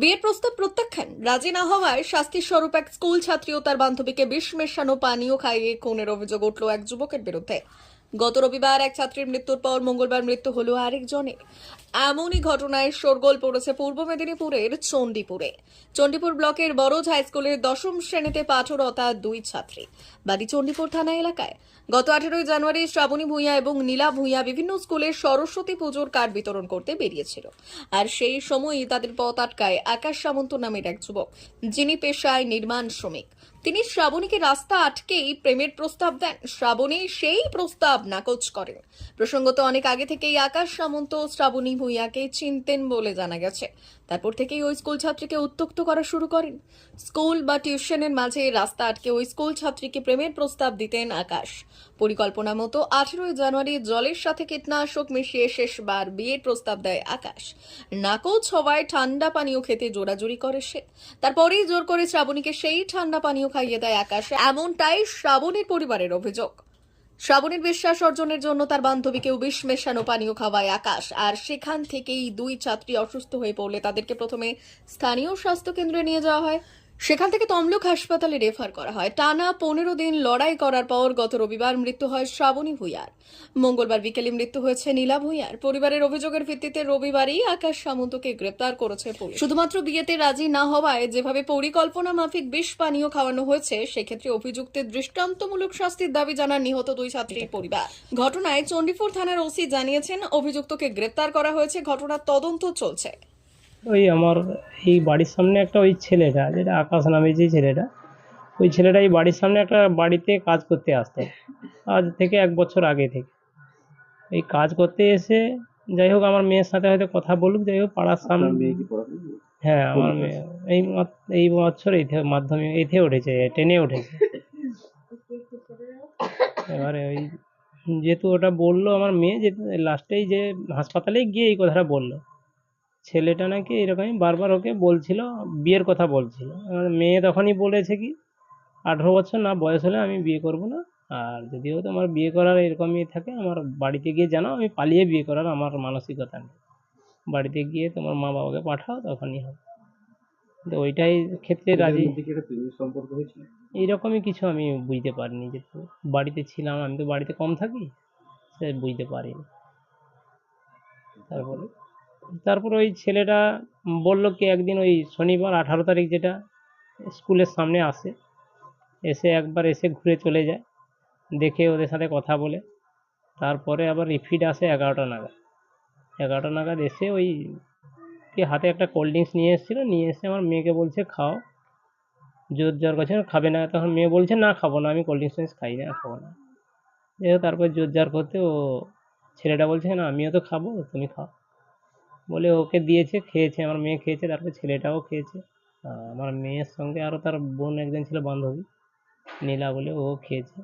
বিয়ের প্রস্তাব প্রত্যাখ্যান। রাজি না হওয়ায় শাস্তির স্বরূপ এক স্কুল ছাত্রী ও তার বান্ধবীকে বিষ মেশানো পানীয় খাইয়ে খুনের অভিযোগ উঠল এক যুবকের বিরুদ্ধে। গত রবিবার এক ছাত্রীর মৃত্যুর পর মঙ্গলবার মৃত্যু হলো আরেকজনের। এমনই ঘটনায় শোরগোল পড়েছে পূর্ব মেদিনীপুরের চণ্ডীপুরে। চণ্ডীপুর ব্লকের বড়জ হাই স্কুলের দশম শ্রেণীতে পাঠরতা দুই ছাত্রী। বাড়ি চণ্ডীপুর থানা এলাকায়। গত আঠেরোই জানুয়ারি শ্রাবণী ভূঁইয়া এবং নীলা ভূঁইয়া বিভিন্ন স্কুলের সরস্বতী পুজোর কার্ড বিতরণ করতে বেরিয়েছিল। আর সেই সময়ই তাদের পথ আটকায় আকাশ সামন্ত নামের এক যুবক, যিনি পেশায় নির্মাণ শ্রমিক। তিনি শ্রাবণীকে রাস্তা আটকেই প্রেমের প্রস্তাব দেন। শ্রাবণী সেই প্রস্তাব নাকচ করেন। প্রসঙ্গত অনেক আগে থেকেই আকাশ সামন্ত শ্রাবণী ভূঁইয়াকে চিনতেন বলে জানা গেছে। তারপর থেকেই ওই স্কুল ছাত্রীকে উত্তক্ত করা শুরু করেন। স্কুল বা টিউশনের মাঝে রাস্তা আটকে ওই স্কুল ছাত্রীকে প্রেমের প্রস্তাব দিতেন আকাশ। পরিকল্পনা মতো আঠেরোই জানুয়ারি জলের সাথে কীটনাশক মিশিয়ে শেষবার বিয়ের প্রস্তাব দেয় আকাশ। নাকচ হওয়ায় ঠান্ডা পানীয় খেতে জোরাজুরি করে সে। তারপরেই জোর করে শ্রাবণীকে সেই ঠান্ডা পানীয় খাইয়ে দেয় আকাশ। এমনটাই শ্রাবণীর পরিবারের অভিযোগ। শ্রাবণীর বিশ্বাস অর্জনের জন্য তার বান্ধবীকেও বিষ মেশানো পানীয় খাওয়ায় আকাশ। আর সেখান থেকেই দুই ছাত্রী অসুস্থ হয়ে পড়লে তাদেরকে প্রথমে স্থানীয় স্বাস্থ্য কেন্দ্রে নিয়ে যাওয়া হয়। সেখান থেকে তমলুক হাসপাতালে রেফার করা হয়। টানা পনেরো দিন লড়াই করার পর গত রবিবার মৃত্যু হয় শ্রাবণী ভূঁইয়ার। মঙ্গলবার বিকেলে মৃত্যু হয়েছে নীলা ভূঁইয়ার। পরিবারের অভিযোগের ভিত্তিতে রবিবারই আকাশ সামন্তকে গ্রেপ্তার করেছে পুলিশ। শুধুমাত্র বিয়েতে রাজি না হওয়ায় যেভাবে পরিকল্পনা মাফিক বিষ পানীয় খাওয়ানো হয়েছে, সেক্ষেত্রে অভিযুক্তের দৃষ্টান্তমূলক শাস্তির দাবি জানান নিহত দুই ছাত্রীর পরিবার। ঘটনায় চণ্ডীপুর থানার ওসি জানিয়েছেন, অভিযুক্তকে গ্রেপ্তার করা হয়েছে। ঘটনার তদন্ত চলছে। ওই আমার এই বাড়ির সামনে একটা ওই ছেলেটা যেটা আকাশ নামে যে ছেলেটা ওই ছেলেটা এই বাড়ির সামনে একটা বাড়িতে কাজ করতে আসতো। আজ থেকে এক বছর আগে থেকে। এই কাজ করতে এসে যাই হোক আমার মেয়ের সাথে হয়তো কথা বলুক যাই হোক পাড়ার সামনে হ্যাঁ আমার মেয়ে। এই এই বছর এইথে মাধ্যমিক এইথে উঠেছে টেনে উঠেছে। এবারে ওই যেহেতু ওটা বলল আমার মেয়ে যে লাস্টেই যে হাসপাতালে গিয়ে এই কথাটা বলল। ছেলেটা নাকি এরকমই বারবার ওকে বলছিল বিয়ের কথা বলছিল। এবার মেয়ে তখনই বলেছে কি আঠেরো বছর না বয়স হলে আমি বিয়ে করব না আর যদিও তোমার বিয়ে করার এরকমই থাকে আমার বাড়িতে গিয়ে জানাও আমি পালিয়ে বিয়ে করার আমার মানসিকতা নেই। বাড়িতে গিয়ে তোমার মা বাবাকে পাঠাও তখনই হবে। তো ওইটাই ক্ষেত্রে রাজি। সম্পর্ক হয়েছিল? এইরকমই কিছু আমি বুঝতে পারিনি যে বাড়িতে ছিলাম আমি তো বাড়িতে কম থাকি সে বুঝতে পারিনি। তারপরে? তারপর ওই ছেলেটা বলল কি একদিন ওই শনিবার আঠারো তারিখ যেটা স্কুলের সামনে আসে, এসে একবার এসে ঘুরে চলে যায়, দেখে ওদের সাথে কথা বলে, তারপরে আবার রিপিট আসে এগারোটা নাগাদ। এগারোটা নাগাদ এসে ওই কি হাতে একটা কোল্ড ড্রিঙ্কস নিয়ে এসেছিল, নিয়ে এসে আমার মেয়েকে বলছে, খাও, জোর জোর করছে, খাবে না। তখন মেয়ে বলছে, না, খাব না, আমি কোল্ড ড্রিঙ্কস খাই না, খাব না। তারপর জোর জার করতে ও ছেলেটা বলছে, না, আমিও তো খাব, তুমি খাও। বলে ওকে দিয়েছে, খেয়েছে, আমার মেয়ে খেয়েছে, তারপর ছেলেটাও খেয়েছে। আমার মেয়ের সঙ্গে আরও তার বোন একজন ছিল, বান্ধবী, নীলা বলে ও খেয়েছে।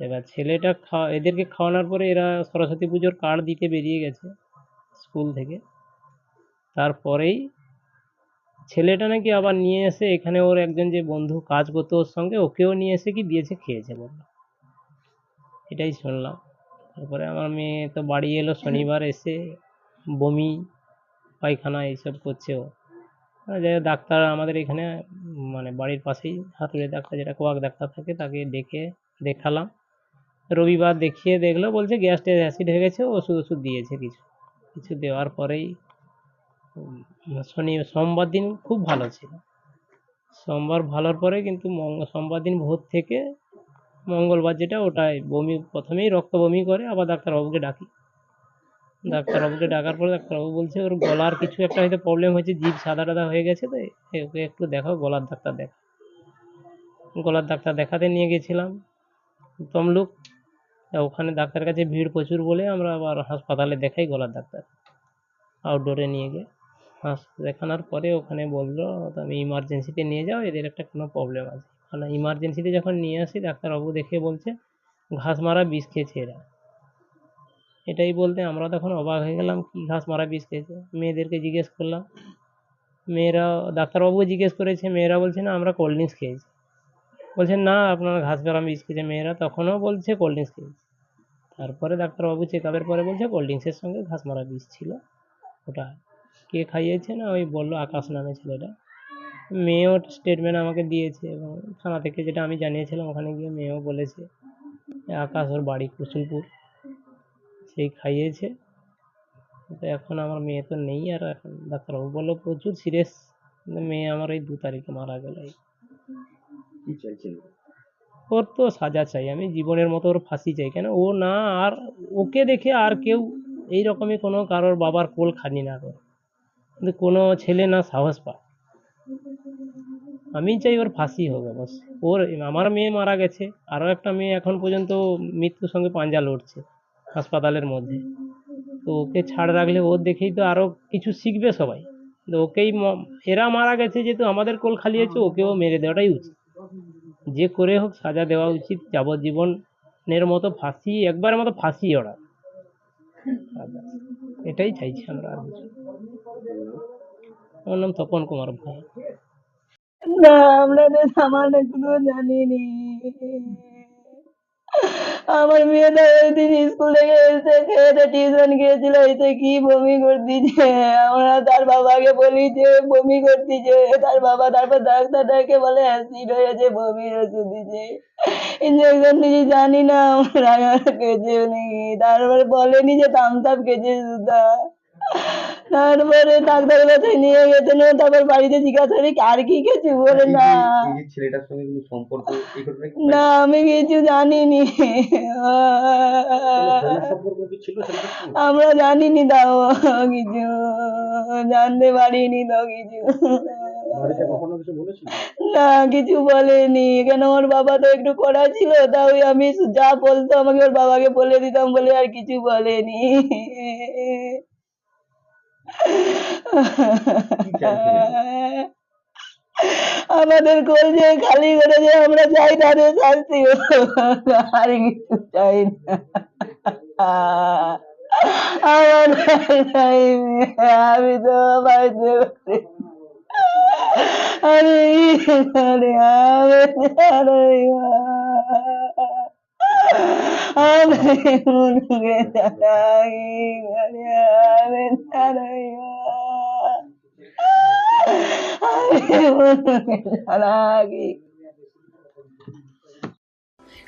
এবার ছেলেটা খাওয়া এদেরকে খাওয়ানোর পরে এরা সরস্বতী পুজোর কার্ড দিতে বেরিয়ে গেছে স্কুল থেকে। তারপরেই ছেলেটা নাকি আবার নিয়ে এসে এখানে ওর একজন যে বন্ধু কাজ করতো ওর সঙ্গে, ওকেও নিয়ে এসে কি দিয়েছে, খেয়েছে বলল। এটাই শুনলাম। তারপরে আমার মেয়ে তো বাড়ি এলো, শনিবার এসে বমি, পায়খানা এইসব করছে ও যাই ডাক্তার আমাদের এখানে মানে বাড়ির পাশেই হাতুড়ে ডাক্তার যেটা কোয়াক ডাক্তার থাকে, তাকে ডেকে দেখালাম। রবিবার দেখিয়ে দেখল, বলছে গ্যাস অ্যাসিড হয়ে গেছে, ওষুধ ওষুধ দিয়েছে কিছু। কিছু দেওয়ার পরেই শনি, সোমবার দিন খুব ভালো ছিল। সোমবার ভালোর পরে কিন্তু সোমবার দিন ভোর থেকে মঙ্গলবার যেটা, ওটাই বমি, প্রথমেই রক্ত বমি করে, আবার ডাক্তারবাবুকে ডাকি। ডাক্তারবাবুকে ডাকার পরে ডাক্তারবাবু বলছে, ওর গলার কিছু একটা হয়তো প্রবলেম হয়েছে, জিভ সাদা টাদা হয়ে গেছে তো ওকে একটু দেখাও, গলার ডাক্তার দেখা। গলার ডাক্তার দেখাতে নিয়ে গেছিলাম। তমলুক ওখানে ডাক্তারের কাছে ভিড় প্রচুর বলে আমরা আবার হাসপাতালে দেখাই গলার ডাক্তার আউটডোরে নিয়ে গিয়ে হাস দেখানোর পরে ওখানে বলল আমি ইমার্জেন্সিতে নিয়ে যাও, এদের একটা কোনো প্রবলেম আছে। ওখানে ইমার্জেন্সিতে যখন নিয়ে আসি, ডাক্তারবাবু দেখে বলছে, ঘাস মারা বিষ খেয়েছে এরা। এটাই বলতে আমরা তখন অবাক হয়ে গেলাম, কি ঘাস মারা বিষ খেয়েছে। মেয়েদেরকে জিজ্ঞেস করলাম, মেয়েরা, ডাক্তারবাবুকে জিজ্ঞেস করেছে, মেয়েরা বলছে, না, আমরা কোল্ড ড্রিঙ্কস খেয়েছি। বলছে, না, আপনারা ঘাস মারা বিষ খেয়েছে মেয়েরা তখনও বলছে কোল্ড ড্রিঙ্কস খেয়েছে। তারপরে ডাক্তারবাবু চেক আপের পরে বলছে কোল্ড ড্রিঙ্কসের সঙ্গে ঘাস মারা বিষ ছিল। ওটা কে খাইয়েছে না, ওই বলল আকাশ নামে ছেলেটা। মেয়েও স্টেটমেন্ট আমাকে দিয়েছে এবং থানা থেকে যেটা আমি জানিয়েছিলাম, ওখানে গিয়ে মেয়েও বলেছে, আকাশ ওর বাড়ি কুসুলপুর সেই খাইয়েছে। তো এখন আমার মেয়ে তো নেই আর এখন ডাক্তারবাবু বলল প্রচুর সিরিয়াস মেয়ে আমার এই দু তারিখে মারা গেল ওর তো সাজা চাই আমি জীবনের মতো ওর ফাঁসি চাই। কেন? ও না আর ওকে দেখে আর কেউ এই রকমই কোনো কারোর বাবার কোল খানি না করে। কিন্তু কোনো ছেলে না সাহস পায়। আমি চাই ওর ফাঁসি হবে বাস ওর আমার মেয়ে মারা গেছে আরও একটা মেয়ে এখন পর্যন্ত মৃত্যুর সঙ্গে পাঞ্জা লড়ছে। হাসপাতালের মধ্যে। তো ওকে ছাড় রাখলে ওর দেখেই তো আরও কিছু শিখবে সবাই। তো ওকেই এরা মারা গেছে যেহেতু আমাদের কোল খালিয়েছে ওকেও মেরে দেওয়াটাই উচিত। যে করে হোক সাজা দেওয়া উচিত, যাবজ্জীবনের মতো ফাঁসি একবারের মতো ফাঁসি ওরা। এটাই চাইছি আমরা আর কিছু। আমার নাম তপন কুমার ভাই। না আমরা সামান্য জানিনি। আমার মেয়েটা ওই দিন স্কুল থেকে এসে খেয়ে টিউশন গিয়েছিল, এসে কি বমি করতেছে? আমরা তার বাবাকে বলি যে, বমি করতেছে। তার বাবা তারপর ডাক্তারটাকে বলে অ্যাসিড হয়েছে, বমির ওষুধ দিছে। ইঞ্জেকশন দিয়েছে জানি না, আমরা খেয়েছে নাকি তারপরে বলেনি যে থামস আপ খেয়েছে সুদ্ধা তারপরে ডাক্তারের কাছে নিয়ে গেছেন তারপর বাড়িতে জিজ্ঞাসা করি আর কি খেয়েছি বলে না। ছেলেটার সঙ্গে কোনো সম্পর্ক না আমি কিছু জানিনি। আমরা জানিনি তাও কিছু জানতে পারিনি তো কিছু। কিছু না কিছু বলেনি। কেন ওর বাবা তো একটু কড়া ছিল তাই আমি যা বলতো আমাকে ওর বাবাকে বলে দিতাম বলে আর কিছু বলেনি। আমাদের কোল যে খালি করে যে আমরা চাই তাদের শাস্তি হোক। আর কিছু চাই না আমি তো বাড়িতে বসে আরে আরে আমি আরে আমি মুনকে জানাই আরে আমি আরে আমি মুনকে জানাই